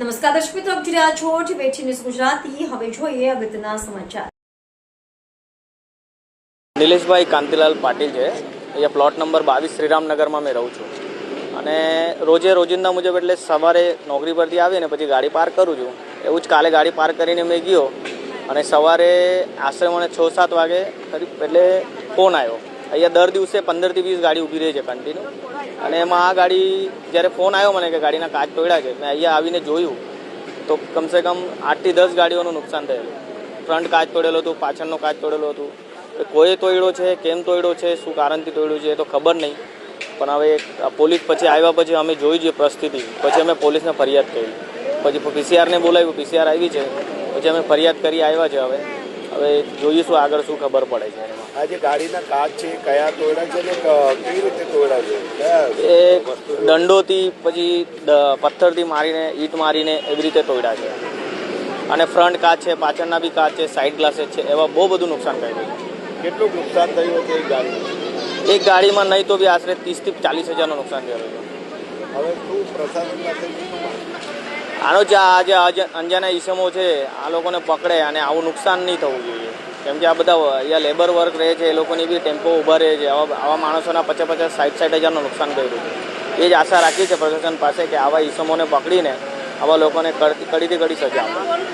નમસ્કાર દર્શક મિત્રો, આપ જોઈ રહ્યા છો ટીવી ગુજરાતી. હવે જોઈએ અગત્યના સમાચાર. નિલેશભાઈ કાંતિલાલ પાટીલ છે. અહીંયા પ્લોટ નંબર બાવીસ શ્રીરામનગરમાં મેં રહું છું. અને રોજે રોજિંદા મુજબ એટલે સવારે નોકરી પરથી આવીને પછી ગાડી પાર્ક કરું છું. એવું જ કાલે ગાડી પાર્ક કરીને મેં ગયો અને સવારે આશરે મને છ સાત વાગે ખરી એટલે ફોન આવ્યો. અહીંયા દર દિવસે પંદરથી વીસ ગાડી ઊભી રહે છે કન્ટિન્યુ અને એમાં આ ગાડી, જ્યારે ફોન આવ્યો મને કે ગાડીના કાચ તોડ્યા છે, મેં અહીંયા આવીને જોયું, તો કમસે કમ આઠથી દસ ગાડીઓનું નુકસાન થયેલું. ફ્રન્ટ કાચ તોડેલો હતું, પાછળનો કાચ તોડેલો હતું. કે કોઈ તોડ્યો છે, કેમ તોડ્યો છે, શું કારણથી તોડ્યું છે એ તો ખબર નહીં. પણ હવે પોલીસ પછી આવ્યા પછી અમે જોઈ જે પરિસ્થિતિ. પછી અમે પોલીસને ફરિયાદ કરી. પછી પીસીઆરને બોલાવ્યું પીસીઆર આવી છે. પછી અમે ફરિયાદ કરી, આવ્યા છે હવે. હવે જોઈશું આગળ શું ખબર પડે છે એમાં. આ જે ગાડીના કાચ છે કયા તોડ્યા છે ને કેવી રીતે તોડ્યા છે? એ દંડોથી પછી પથ્થરથી મારીને ઈંટ મારીને એવી રીતે તોડ્યા છે. અને ફ્રન્ટ કાચ છે પાછળના બી કાચ છે સાઈડ ગ્લાસેસ છે એવા બહુ બધું નુકસાન કર્યું કેટલું નુકસાન થયું હતું એક ગાડી એક ગાડીમાં નહીં તો બી આશરે ત્રીસથી ચાલીસ હજારનું નુકસાન થયેલું છે હવે શું પ્રશાસન? આનો જે આ જે અજ- અંજાના ઈસમો છે, આ લોકોને પકડે અને આવું નુકસાન નહીં થવું જોઈએ. કેમ કે આ બધા અહીંયા લેબર વર્ક રહે છે, એ લોકોની બી ટેમ્પો ઊભા રહે છે. આવા આવા માણસોના પચાસ પચાસ, સાઠ સાઠ હજારનું નુકસાન કર્યું છે એ જ આશા રાખી છે પ્રશાસન પાસે કે આવા ઈસમોને પકડીને આવા લોકોને કડીથી કડી સજા આપે.